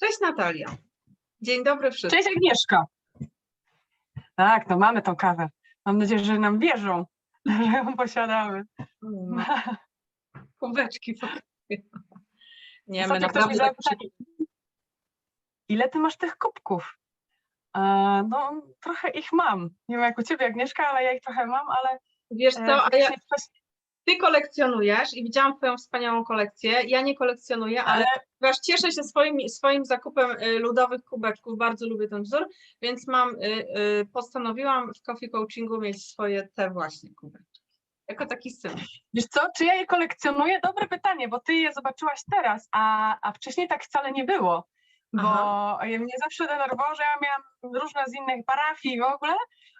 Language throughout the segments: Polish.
Cześć Natalia. Dzień dobry wszystkim. Cześć Agnieszka. Tak, no mamy tą kawę. Mam nadzieję, że nam wierzą, że ją posiadamy. Mm. Kubeczki. Nie, my naprawdę tak ile ty masz tych kubków? E, no, trochę ich mam. Nie wiem jak u ciebie Agnieszka, ale ja ich trochę mam, ale Wiesz e, co, a ja, ty kolekcjonujesz i widziałam twoją wspaniałą kolekcję. Ja nie kolekcjonuję, ale ponieważ cieszę się swoim, swoim zakupem y, ludowych kubeczków, bardzo lubię ten wzór, więc mam, y, y, postanowiłam w coffee coachingu mieć swoje te właśnie kubeczki. Jako taki symbol. wiesz co, czy ja je kolekcjonuję? Dobre pytanie, bo ty je zobaczyłaś teraz, a, a wcześniej tak wcale nie było. Bo Aha. mnie zawsze denerwowało, że ja miałam różne z innych parafii w ogóle,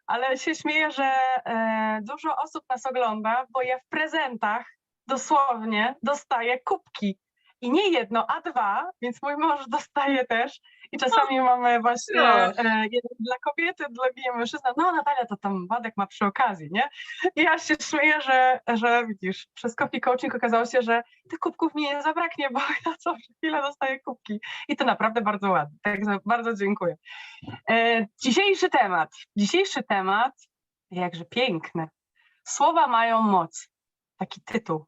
ale się śmieję, że e, dużo osób nas ogląda, bo ja w prezentach dosłownie dostaję kubki. I nie jedno, a dwa, więc mój mąż dostaje też. I czasami mamy właśnie proszę. e, jeden dla kobiety, drugi mężczyzna. No Natalia, to tam Wadek ma przy okazji, nie? I ja się śmieję, że, że widzisz, przez coffee coaching okazało się, że tych kubków mi nie zabraknie, bo ja co chwilę dostaję kubki. I to naprawdę bardzo ładnie. Także bardzo dziękuję. E, dzisiejszy temat. Dzisiejszy temat, jakże piękny. Słowa mają moc. Taki tytuł.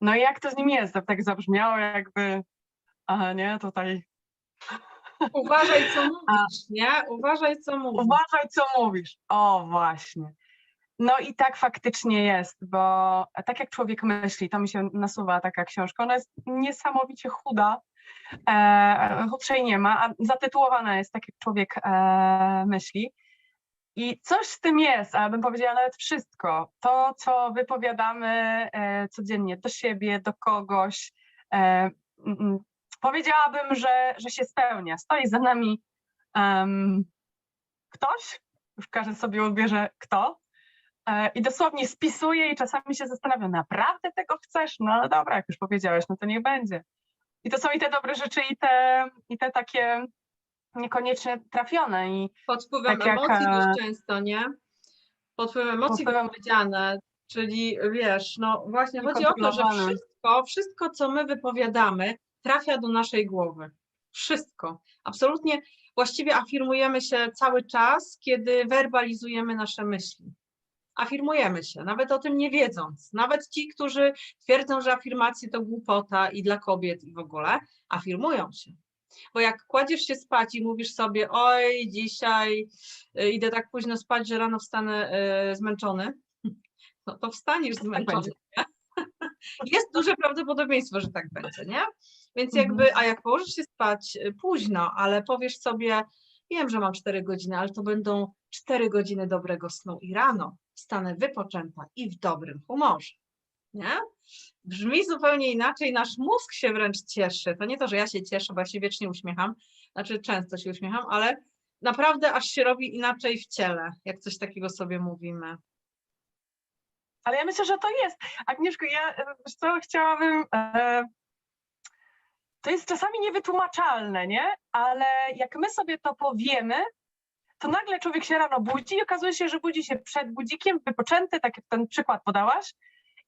No i jak to z nim jest? Tak zabrzmiało jakby, a nie, tutaj Uważaj, co mówisz, nie? Uważaj, co mówisz. uważaj, co mówisz. O, właśnie. No i tak faktycznie jest, bo tak jak człowiek myśli, to mi się nasuwa taka książka, ona jest niesamowicie chuda, e, chudszej nie ma, a zatytułowana jest tak jak człowiek e, myśli. I coś z tym jest, a bym powiedziała nawet wszystko. To, co wypowiadamy e, codziennie do siebie, do kogoś, e, powiedziałabym, że, że się spełnia. Stoi za nami em, ktoś, już każdy sobie odbierze kto, e, i dosłownie spisuje i czasami się zastanawia, naprawdę tego chcesz? No ale dobra, jak już powiedziałeś, no to niech będzie. I to są i te dobre rzeczy, i te, i te takie niekoniecznie trafione. I Pod wpływem Tak jak, emocji e, dość często, nie? Pod wpływem emocji wpływem- wypowiedziane, czyli wiesz, no właśnie chodzi o to, że wszystko, wszystko, co my wypowiadamy, trafia do naszej głowy. Wszystko. Absolutnie właściwie afirmujemy się cały czas, kiedy werbalizujemy nasze myśli. Afirmujemy się, nawet o tym nie wiedząc. Nawet ci, którzy twierdzą, że afirmacje to głupota i dla kobiet i w ogóle, afirmują się. Bo jak kładziesz się spać i mówisz sobie, oj, dzisiaj y, idę tak późno spać, że rano wstanę y, zmęczony, no to wstaniesz zmęczony. nie? Jest duże prawdopodobieństwo, że tak będzie, nie? Więc Mhm. jakby, a jak położysz się spać y, późno, ale powiesz sobie, wiem, że mam 4 godziny, ale to będą 4 godziny dobrego snu i rano wstanę wypoczęta i w dobrym humorze, nie? Brzmi zupełnie inaczej, nasz mózg się wręcz cieszy. To nie to, że ja się cieszę, bo ja się wiecznie uśmiecham, znaczy często się uśmiecham, ale naprawdę aż się robi inaczej w ciele, jak coś takiego sobie mówimy. Ale ja myślę, że to jest. Agnieszko, ja e, co, chciałabym. E, to jest czasami niewytłumaczalne, nie? Ale jak my sobie to powiemy, to nagle człowiek się rano budzi i okazuje się, że budzi się przed budzikiem, wypoczęty, tak jak ten przykład podałaś,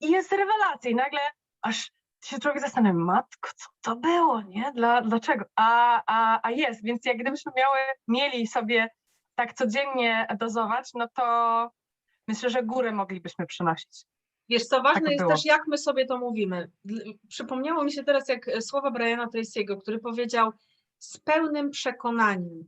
i jest rewelacja. I nagle aż się człowiek zastanawia, matko, co to było, nie? Dla, dlaczego? A, a, a jest, więc jak gdybyśmy miały, mieli sobie tak codziennie dozować, no to myślę, że górę moglibyśmy przynosić. Wiesz co, ważne Tak jest było. też, jak my sobie to mówimy. Przypomniało mi się teraz, jak e, słowa Briana Tracy'ego, który powiedział z pełnym przekonaniem.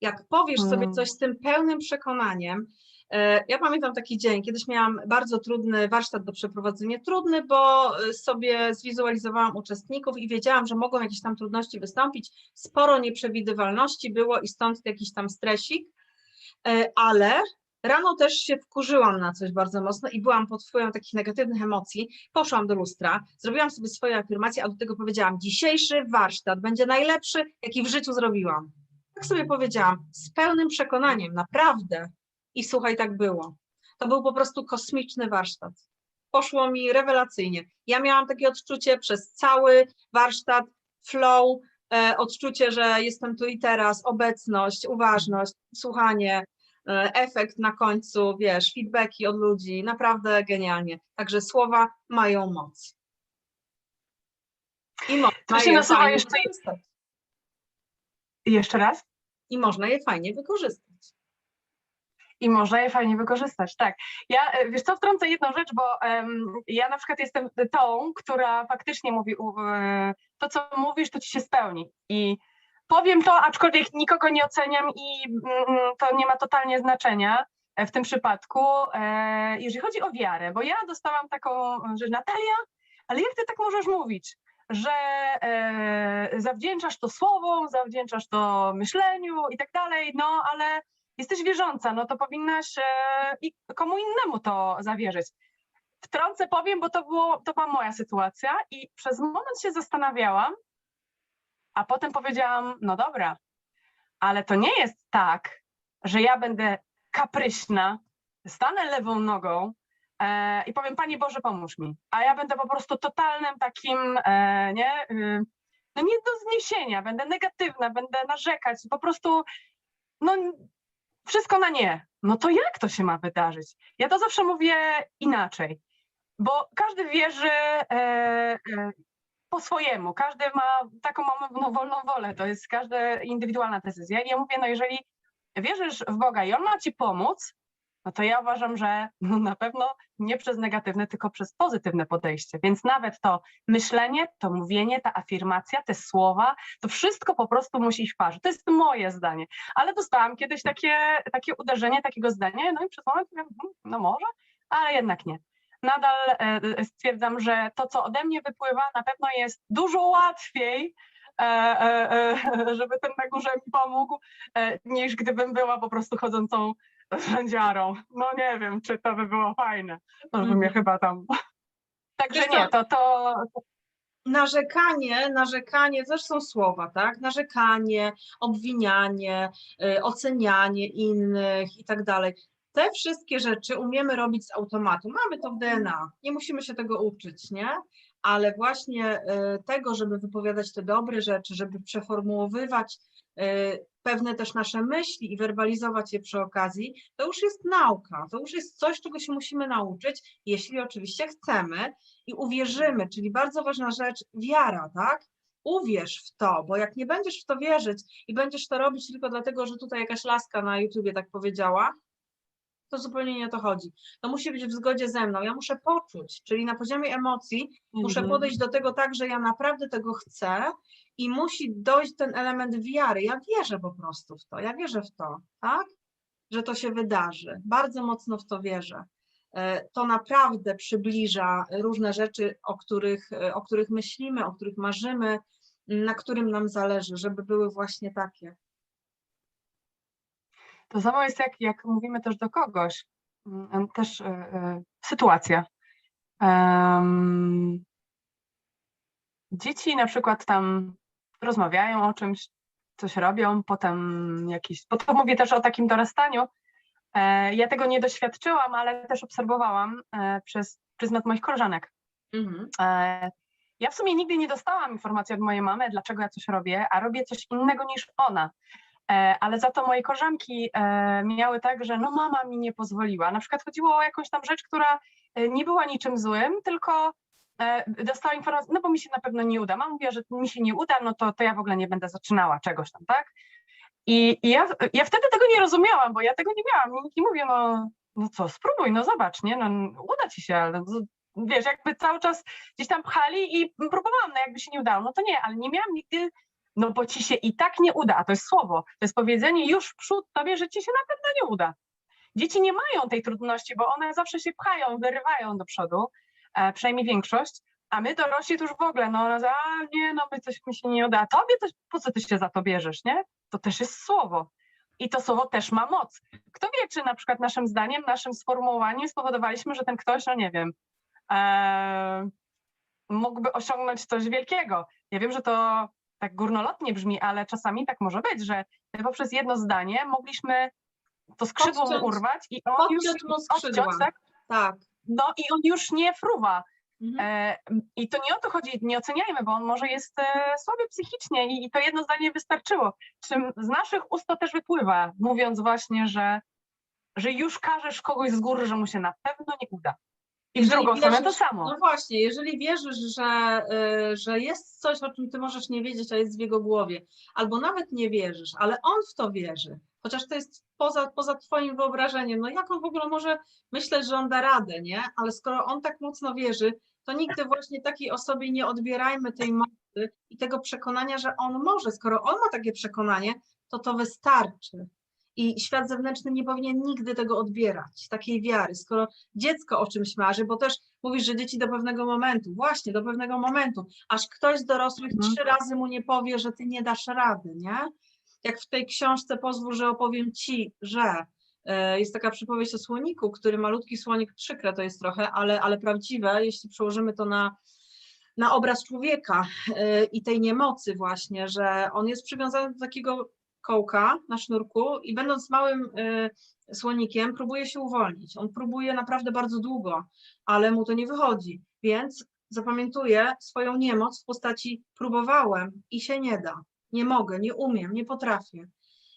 Jak powiesz sobie Mm. coś z tym pełnym przekonaniem, e, ja pamiętam taki dzień, kiedyś miałam bardzo trudny warsztat do przeprowadzenia, trudny, bo e, sobie zwizualizowałam uczestników i wiedziałam, że mogą jakieś tam trudności wystąpić, sporo nieprzewidywalności było i stąd jakiś tam stresik, ale Rano też się wkurzyłam na coś bardzo mocno i byłam pod wpływem takich negatywnych emocji. Poszłam do lustra, zrobiłam sobie swoje afirmacje, a do tego powiedziałam: Dzisiejszy warsztat będzie najlepszy, jaki w życiu zrobiłam. Tak sobie powiedziałam, z pełnym przekonaniem, naprawdę. I słuchaj, tak było. To był po prostu kosmiczny warsztat. Poszło mi rewelacyjnie. Ja miałam takie odczucie przez cały warsztat, flow, e, odczucie, że jestem tu i teraz, obecność, uważność, słuchanie, efekt na końcu, wiesz, feedbacki od ludzi, naprawdę genialnie. Także słowa mają moc. I mają nasuwa fajnie jeszcze- wykorzystać. Jeszcze raz? i można je fajnie wykorzystać. I można je fajnie wykorzystać, tak. Ja, e, wiesz co, wtrącę jedną rzecz, bo em, ja na przykład jestem tą, która faktycznie mówi, u- e, to co mówisz, to ci się spełni. I powiem to, aczkolwiek nikogo nie oceniam i mm, to nie ma totalnie znaczenia e, w tym przypadku, e, jeżeli chodzi o wiarę, bo ja dostałam taką rzecz, Natalia, ale jak ty tak możesz mówić? że e, zawdzięczasz to słowom, zawdzięczasz to myśleniu i tak dalej, no ale jesteś wierząca, no to powinnaś i komu innemu to zawierzyć. Wtrącę powiem, bo to, było, to była moja sytuacja i przez moment się zastanawiałam, a potem powiedziałam, no dobra, ale to nie jest tak, że ja będę kapryśna, stanę lewą nogą e, i powiem, Panie Boże, pomóż mi. A ja będę po prostu totalnym takim, e, nie, y, no nie do zniesienia, będę negatywna, będę narzekać, po prostu, no wszystko na nie. No to jak to się ma wydarzyć? Ja to zawsze mówię inaczej, bo każdy wierzy e, e, po swojemu, każdy ma taką mamy no, wolną wolę, to jest każda indywidualna decyzja. I ja mówię, no jeżeli wierzysz w Boga i On ma ci pomóc, no to ja uważam, że no na pewno nie przez negatywne, tylko przez pozytywne podejście. Więc nawet to myślenie, to mówienie, ta afirmacja, te słowa, to wszystko po prostu musi iść w parze. To jest moje zdanie. Ale dostałam kiedyś takie, takie uderzenie takiego zdania, no i przez moment mówię, "Hmm, no może, ale jednak nie. Nadal e, stwierdzam, że to, co ode mnie wypływa, na pewno jest dużo łatwiej, e, e, żeby ten na górze mi pomógł, niż gdybym była po prostu chodzącą rzędziarą. No nie wiem, czy to by było fajne. To by mnie Mhm. chyba tam... Także nie, to, to, Narzekanie, narzekanie, są słowa, tak? Narzekanie, obwinianie, ocenianie innych i tak dalej. Te wszystkie rzeczy umiemy robić z automatu. Mamy to w DNA, nie musimy się tego uczyć, nie? Ale właśnie y, tego, żeby wypowiadać te dobre rzeczy, żeby przeformułowywać y, pewne też nasze myśli i werbalizować je przy okazji, to już jest nauka, to już jest coś, czego się musimy nauczyć, jeśli oczywiście chcemy i uwierzymy, czyli bardzo ważna rzecz, wiara, tak? Uwierz w to, bo jak nie będziesz w to wierzyć i będziesz to robić tylko dlatego, że tutaj jakaś laska na YouTubie tak powiedziała, to zupełnie nie o to chodzi. To musi być w zgodzie ze mną. Ja muszę poczuć, czyli na poziomie emocji muszę Mhm. podejść do tego tak, że ja naprawdę tego chcę i musi dojść ten element wiary. Ja wierzę po prostu w to, ja wierzę w to, tak? Że to się wydarzy. Bardzo mocno w to wierzę. E, To naprawdę przybliża różne rzeczy, o których, e, o których myślimy, o których marzymy, na którym nam zależy, żeby były właśnie takie. To samo jest jak, jak mówimy też do kogoś. Też e, sytuacja. Dzieci na przykład tam rozmawiają o czymś, coś robią, potem jakiś. Bo to mówię też o takim dorastaniu. E, ja tego nie doświadczyłam, ale też obserwowałam e, przez pryzmat moich koleżanek. Mhm. E, Ja w sumie nigdy nie dostałam informacji od mojej mamy, dlaczego ja coś robię, a robię coś innego niż ona. E, Ale za to moje koleżanki e, miały tak, że no mama mi nie pozwoliła. Na przykład chodziło o jakąś tam rzecz, która e, nie była niczym złym, tylko dostała informację, no bo mi się na pewno nie uda. Mama mówiła, że mi się nie uda, no to, to ja w ogóle nie będę zaczynała czegoś tam, tak? I, i ja, ja wtedy tego nie rozumiałam, bo ja tego nie miałam. Nikt nie mówię, no, no co, spróbuj, no zobacz, nie? No, uda ci się, ale wiesz, jakby cały czas gdzieś tam pchali i próbowałam, no jakby się nie udało, no to nie, ale nie miałam nigdy, no bo ci się i tak nie uda, a to jest słowo, to jest powiedzenie już w przód tobie, że ci się na pewno nie uda. Dzieci nie mają tej trudności, bo one zawsze się pchają, wyrywają do przodu, e, przynajmniej większość, a my dorośli to już w ogóle, no, no a nie, no my coś mi się nie uda, a tobie to, po co ty się za to bierzesz, nie? To też jest słowo. I to słowo też ma moc. Kto wie, czy na przykład naszym zdaniem, naszym sformułowaniem spowodowaliśmy, że ten ktoś, no nie wiem, e, mógłby osiągnąć coś wielkiego. Ja wiem, że to tak górnolotnie brzmi, ale czasami tak może być, że poprzez jedno zdanie mogliśmy to skrzydło mu Podciąć- urwać i on już odciąć, tak? Tak. No i on już nie fruwa. Mhm. E, I to nie o to chodzi, nie oceniajmy, bo on może jest e, słaby psychicznie i, i to jedno zdanie wystarczyło. Czym z naszych ust to też wypływa, mówiąc właśnie, że, że już każesz kogoś z góry, że mu się na pewno nie uda. I w drugą stronę to samo. No właśnie, jeżeli wierzysz, że, y, że jest coś, o czym ty możesz nie wiedzieć, a jest w jego głowie, albo nawet nie wierzysz, ale on w to wierzy, chociaż to jest poza, poza twoim wyobrażeniem, no jak on w ogóle może myśleć, że on da radę, nie? Ale skoro on tak mocno wierzy, to nigdy właśnie takiej osobie nie odbierajmy tej mocy i tego przekonania, że on może. Skoro on ma takie przekonanie, to to wystarczy. I świat zewnętrzny nie powinien nigdy tego odbierać, takiej wiary. Skoro dziecko o czymś marzy, bo też mówisz, że dzieci do pewnego momentu, właśnie do pewnego momentu, aż ktoś z dorosłych Mhm. trzy razy mu nie powie, że ty nie dasz rady, nie? Jak w tej książce pozwól, że opowiem ci, że e, jest taka przypowieść o słoniku, który malutki słonik, przykre to jest trochę, ale, ale prawdziwe, jeśli przełożymy to na, na obraz człowieka e, i tej niemocy właśnie, że on jest przywiązany do takiego kołka na sznurku i będąc małym e, słonikiem próbuje się uwolnić. On próbuje naprawdę bardzo długo, ale mu to nie wychodzi, więc zapamiętuje swoją niemoc w postaci próbowałem i się nie da, nie mogę, nie umiem, nie potrafię.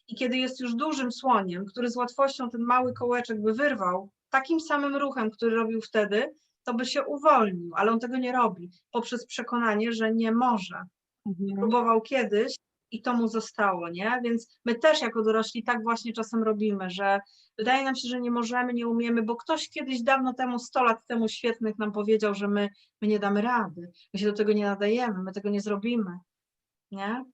I kiedy jest już dużym słoniem, który z łatwością ten mały kołeczek by wyrwał, takim samym ruchem, który robił wtedy, to by się uwolnił, ale on tego nie robi poprzez przekonanie, że nie może. Mhm. Próbował kiedyś i to mu zostało, nie? Więc my też jako dorośli tak właśnie czasem robimy, że wydaje nam się, że nie możemy, nie umiemy, bo ktoś kiedyś dawno temu, 100 lat temu świetnych nam powiedział, że my, my nie damy rady, my się do tego nie nadajemy, my tego nie zrobimy, nie?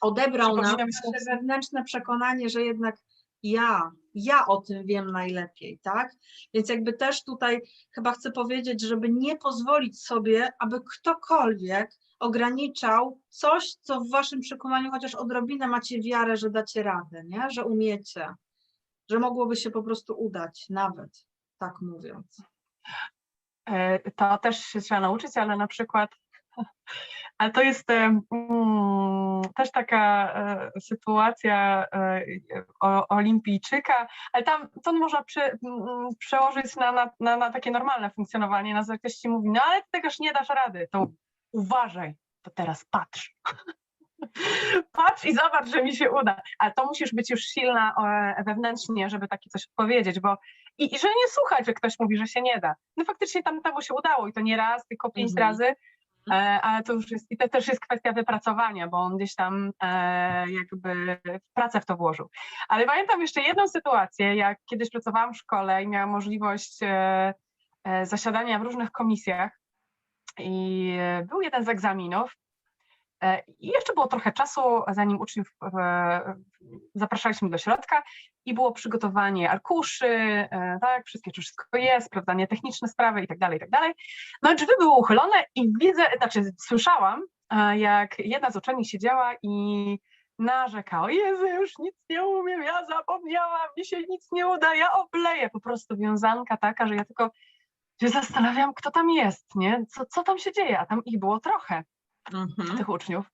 Odebrał nam nasze wewnętrzne przekonanie, że jednak ja, ja o tym wiem najlepiej, tak? Więc jakby też tutaj chyba chcę powiedzieć, żeby nie pozwolić sobie, aby ktokolwiek ograniczał coś, co w waszym przekonaniu chociaż odrobinę macie wiarę, że dacie radę, nie? Że umiecie, że mogłoby się po prostu udać, nawet tak mówiąc. E, To też się trzeba nauczyć, ale na przykład, ale to jest e, mm, też taka e, sytuacja e, o, olimpijczyka, ale tam to można prze, mm, przełożyć na, na, na, na takie normalne funkcjonowanie. Na ktoś mówi, no ale ty tegoż nie dasz rady, to uważaj, to teraz patrz. Patrz i zobacz, że mi się uda. Ale to musisz być już silna e, wewnętrznie, żeby takie coś powiedzieć, bo i, i że nie słuchać, że ktoś mówi, że się nie da. No faktycznie tam temu się udało i to nie raz, tylko pięć Mhm. razy, e, ale to już jest, i to też jest kwestia wypracowania, bo on gdzieś tam e, jakby pracę w to włożył. Ale pamiętam jeszcze jedną sytuację, jak kiedyś pracowałam w szkole i miałam możliwość e, e, zasiadania w różnych komisjach i e, był jeden z egzaminów, E, I jeszcze było trochę czasu, zanim uczniów e, zapraszaliśmy do środka i było przygotowanie arkuszy, tak, wszystkie, czy wszystko jest, sprawdzanie techniczne sprawy i tak dalej, i tak dalej. No i drzwi były uchylone i widzę, znaczy słyszałam, jak jedna z uczelni siedziała i narzekała, Jezu, już nic nie umiem, ja zapomniałam, mi się nic nie uda, ja obleję. Po prostu wiązanka taka, że ja tylko się zastanawiam, kto tam jest, nie? Co, co tam się dzieje, a tam ich było trochę Mhm. tych uczniów.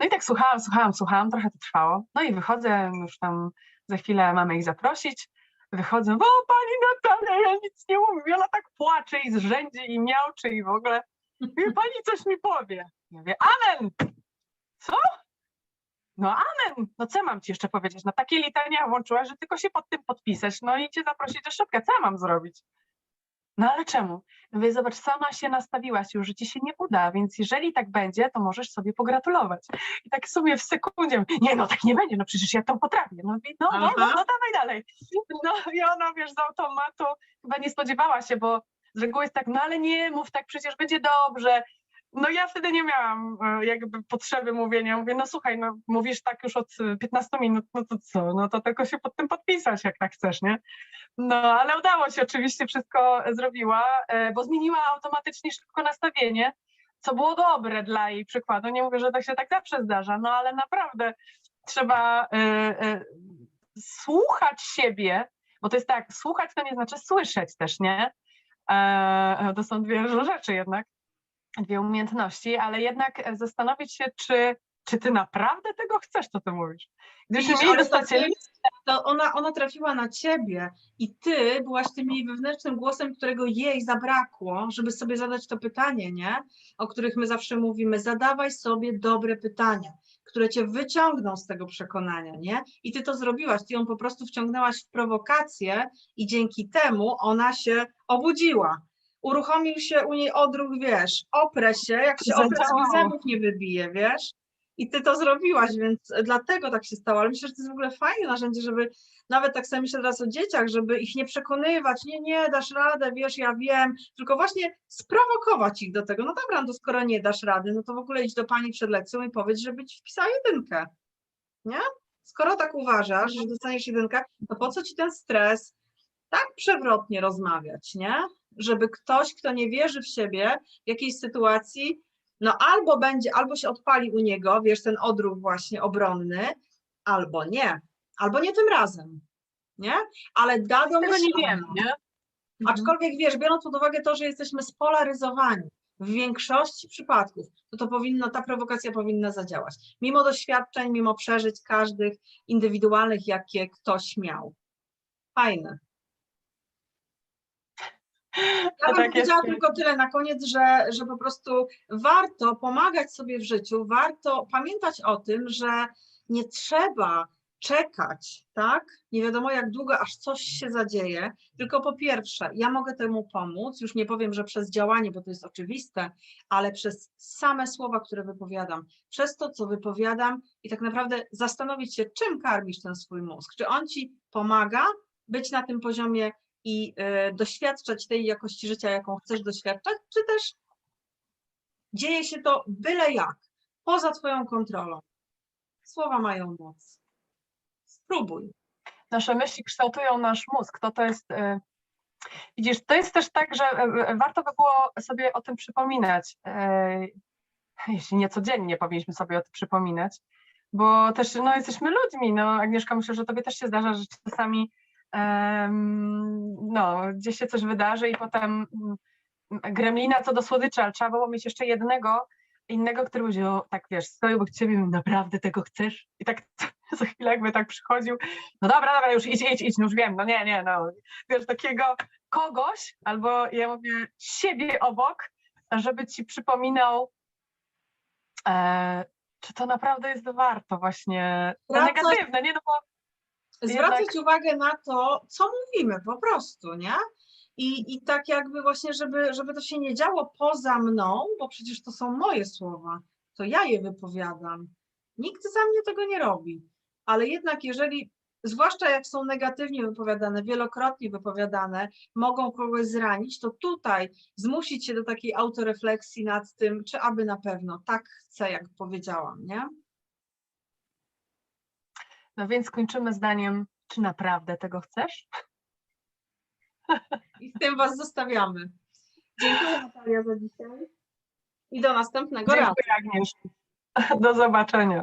No i tak słuchałam, słuchałam, słuchałam, trochę to trwało. No i wychodzę, już tam za chwilę mamy ich zaprosić. Wychodzę, o pani Natalia, ja nic nie. I ona tak płacze i zrzędzi i miałczy i w ogóle. I pani coś mi powie. Ja mówię, amen! Co? No amen! No co mam ci jeszcze powiedzieć? No takie litania włączyła, że tylko się pod tym podpisać, no i cię zaprosić do środka. Co ja mam zrobić? No ale czemu? Mówię, zobacz, sama się nastawiłaś już, że ci się nie uda, więc jeżeli tak będzie, to możesz sobie pogratulować. I tak sobie w sekundzie, nie no, tak nie będzie, no przecież ja to potrafię. No, no, no, no, no dawaj dalej. No i ona, wiesz, z automatu chyba nie spodziewała się, bo z reguły jest tak, no ale nie mów tak, przecież będzie dobrze. No ja wtedy nie miałam e, jakby potrzeby mówienia. Mówię, no słuchaj, no mówisz tak już od e, 15 minut, no to co? No to tylko się pod tym podpisać, jak tak chcesz, nie? No, ale udało się, oczywiście wszystko zrobiła, e, bo zmieniła automatycznie szybko nastawienie, co było dobre dla jej przykładu. Nie mówię, że to się tak zawsze zdarza, no ale naprawdę trzeba e, e, słuchać siebie, bo to jest tak, słuchać to nie znaczy słyszeć też, nie? E, to są dwie różne rzeczy jednak, dwie umiejętności, ale jednak e, zastanowić się, czy, czy ty naprawdę tego chcesz, co ty mówisz. Gdybyśmy Widzisz, mieli specjalistę, to ona, ona trafiła na ciebie i ty byłaś tym jej wewnętrznym głosem, którego jej zabrakło, żeby sobie zadać to pytanie, nie? O których my zawsze mówimy. Zadawaj sobie dobre pytania. które cię wyciągną z tego przekonania, nie? I ty to zrobiłaś, ty ją po prostu wciągnęłaś w prowokację i dzięki temu ona się obudziła. Uruchomił się u niej odruch, wiesz, oprę się, jak się oprę, to zębów nie wybije, wiesz? I ty to zrobiłaś, więc dlatego tak się stało. Ale myślę, że to jest w ogóle fajne narzędzie, żeby nawet tak sobie myślę teraz o dzieciach, żeby ich nie przekonywać, nie, nie, dasz radę, wiesz, ja wiem, tylko właśnie sprowokować ich do tego. No dobra, no to skoro nie dasz rady, no to w ogóle idź do pani przed lekcją i powiedz, żeby ci wpisała jedynkę, nie? Skoro tak uważasz, że dostaniesz jedynkę, to po co ci ten stres tak przewrotnie rozmawiać, nie? Żeby ktoś, kto nie wierzy w siebie w jakiejś sytuacji, no albo będzie, albo się odpali u niego, wiesz, ten odruch właśnie obronny, albo nie, albo nie tym razem, nie? Ale da do Tego nie myślenia. wiem, nie? Mhm. Aczkolwiek wiesz, biorąc pod uwagę to, że jesteśmy spolaryzowani w większości przypadków, to to powinno, ta prowokacja powinna zadziałać. Mimo doświadczeń, mimo przeżyć każdych indywidualnych, jakie ktoś miał. Fajne. Ja bym tak powiedziała jest. tylko tyle na koniec, że, że po prostu warto pomagać sobie w życiu, warto pamiętać o tym, że nie trzeba czekać, tak? Nie wiadomo jak długo, aż coś się zadzieje, tylko po pierwsze, ja mogę temu pomóc, już nie powiem, że przez działanie, bo to jest oczywiste, ale przez same słowa, które wypowiadam, przez to, co wypowiadam i tak naprawdę zastanowić się, czym karmisz ten swój mózg. Czy on ci pomaga być na tym poziomie i y, doświadczać tej jakości życia, jaką chcesz doświadczać, czy też dzieje się to byle jak, poza Twoją kontrolą. Słowa mają moc. Spróbuj. nasze myśli kształtują nasz mózg. To, to jest, e, widzisz, to jest też tak, że e, e, warto by było sobie o tym przypominać. e, Jeśli nie codziennie powinniśmy sobie o tym przypominać, bo też no, jesteśmy ludźmi. No, Agnieszka, myślę, że tobie też się zdarza, że czasami no, gdzieś się coś wydarzy i potem mm, gremlina co do słodyczy, ale trzeba było mieć jeszcze jednego, innego, który będzie, tak wiesz, stoi obok ciebie, mówi, naprawdę tego chcesz? I tak za chwilę jakby tak przychodził, no dobra, dobra, już idź, idź, idź, no już wiem, no nie, nie, no. Wiesz, takiego kogoś, albo ja mówię siebie obok, żeby ci przypominał, e, czy to naprawdę jest warto właśnie, to Wracać- negatywne, nie, no bo Zwracać Jednak- uwagę na to, co mówimy po prostu, nie? I, I tak jakby właśnie, żeby, żeby to się nie działo poza mną, bo przecież to są moje słowa, to ja je wypowiadam. Nikt za mnie tego nie robi. Ale jednak jeżeli, zwłaszcza jak są negatywnie wypowiadane, wielokrotnie wypowiadane, mogą kogoś zranić, to tutaj zmusić się do takiej autorefleksji nad tym, czy aby na pewno tak chcę, jak powiedziałam, nie? No więc kończymy zdaniem, czy naprawdę tego chcesz? I z tym Was zostawiamy. Dziękuję Natalia za dzisiaj i do następnego razu. Dziękuję Agnieszka. Do zobaczenia.